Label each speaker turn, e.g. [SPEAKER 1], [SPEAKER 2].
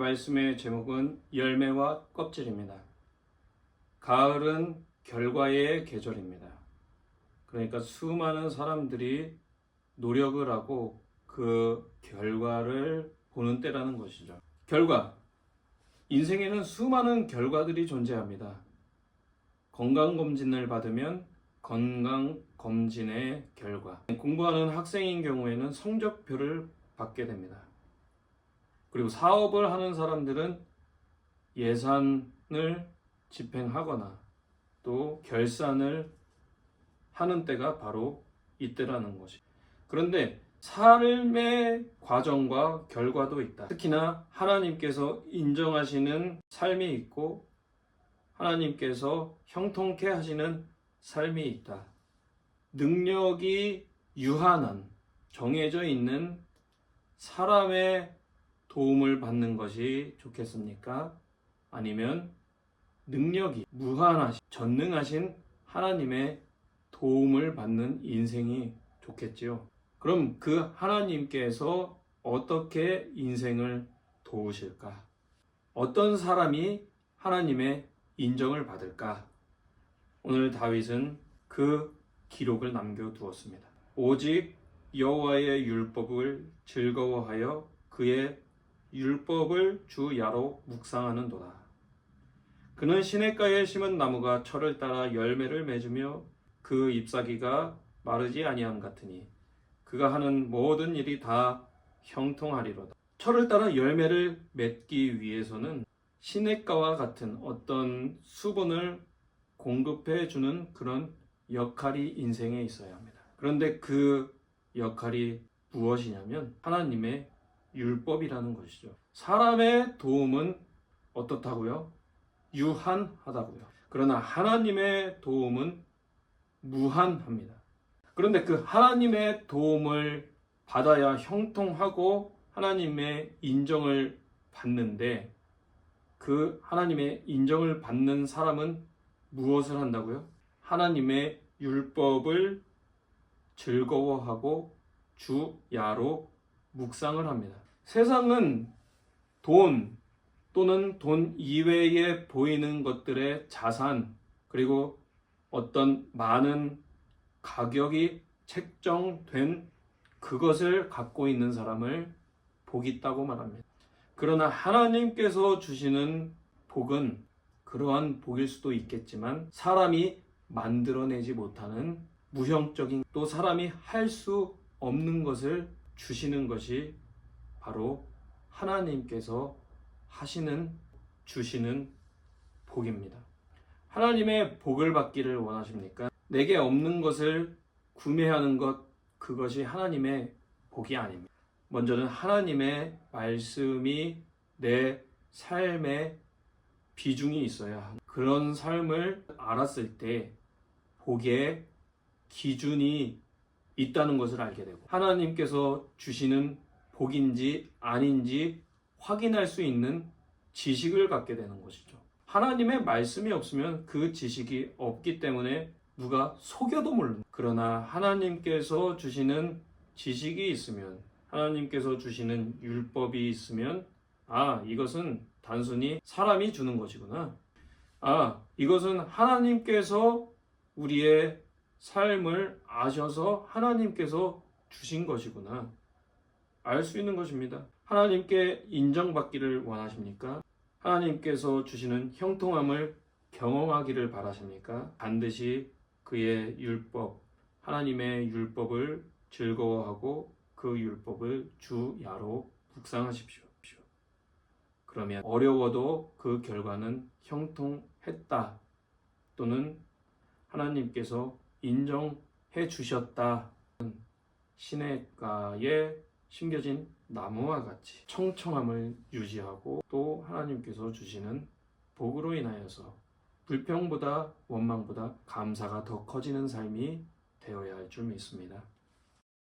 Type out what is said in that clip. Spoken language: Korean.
[SPEAKER 1] 말씀의 제목은 열매와 껍질입니다. 가을은 결과의 계절입니다. 그러니까 수많은 사람들이 노력을 하고 그 결과를 보는 때라는 것이죠. 결과. 인생에는 수많은 결과들이 존재합니다. 건강검진을 받으면 건강검진의 결과. 공부하는 학생인 경우에는 성적표를 받게 됩니다. 그리고 사업을 하는 사람들은 예산을 집행하거나 또 결산을 하는 때가 바로 이때라는 것이. 그런데 삶의 과정과 결과도 있다. 특히나 하나님께서 인정하시는 삶이 있고 하나님께서 형통케 하시는 삶이 있다. 능력이 유한한 정해져 있는 사람의 도움을 받는 것이 좋겠습니까? 아니면 능력이 무한하신 전능하신 하나님의 도움을 받는 인생이 좋겠지요. 그럼 그 하나님께서 어떻게 인생을 도우실까? 어떤 사람이 하나님의 인정을 받을까? 오늘 다윗은 그 기록을 남겨두었습니다. 오직 여호와의 율법을 즐거워하여 그의 율법을 주 야로 묵상하는도다. 그는 시냇가에 심은 나무가 철을 따라 열매를 맺으며 그 잎사귀가 마르지 아니함 같으니 그가 하는 모든 일이 다 형통하리로다. 철을 따라 열매를 맺기 위해서는 시냇가와 같은 어떤 수분을 공급해 주는 그런 역할이 인생에 있어야 합니다. 그런데 그 역할이 무엇이냐면 하나님의 율법이라는 것이죠. 사람의 도움은 어떻다고요? 유한하다고요. 그러나 하나님의 도움은 무한합니다. 그런데 그 하나님의 도움을 받아야 형통하고 하나님의 인정을 받는데 그 하나님의 인정을 받는 사람은 무엇을 한다고요? 하나님의 율법을 즐거워하고 주야로 묵상을 합니다. 세상은 돈 또는 돈 이외에 보이는 것들의 자산 그리고 어떤 많은 가격이 책정된 그것을 갖고 있는 사람을 복 있다고 말합니다. 그러나 하나님께서 주시는 복은 그러한 복일 수도 있겠지만 사람이 만들어내지 못하는 무형적인 또 사람이 할 수 없는 것을 주시는 것이 바로 하나님께서 하시는 주시는 복입니다. 하나님의 복을 받기를 원하십니까? 내게 없는 것을 구매하는 것 그것이 하나님의 복이 아닙니다. 먼저는 하나님의 말씀이 내 삶에 비중이 있어야 합니다. 그런 삶을 알았을 때 복의 기준이 있다는 것을 알게 되고 하나님께서 주시는 복인지 아닌지 확인할 수 있는 지식을 갖게 되는 것이죠. 하나님의 말씀이 없으면 그 지식이 없기 때문에 누가 속여도 모르는. 그러나 하나님께서 주시는 지식이 있으면, 하나님께서 주시는 율법이 있으면, 아, 이것은 단순히 사람이 주는 것이구나. 아, 이것은 하나님께서 우리의 삶을 아셔서 하나님께서 주신 것이구나. 알 수 있는 것입니다. 하나님께 인정받기를 원하십니까? 하나님께서 주시는 형통함을 경험하기를 바라십니까? 반드시 그의 율법, 하나님의 율법을 즐거워하고 그 율법을 주야로 묵상하십시오. 그러면 어려워도 그 결과는 형통했다 또는 하나님께서 인정해 주셨다. 시냇가에 심겨진 나무와 같이 청청함을 유지하고 또 하나님께서 주시는 복으로 인하여서 불평보다 원망보다 감사가 더 커지는 삶이 되어야 할 줄 믿습니다.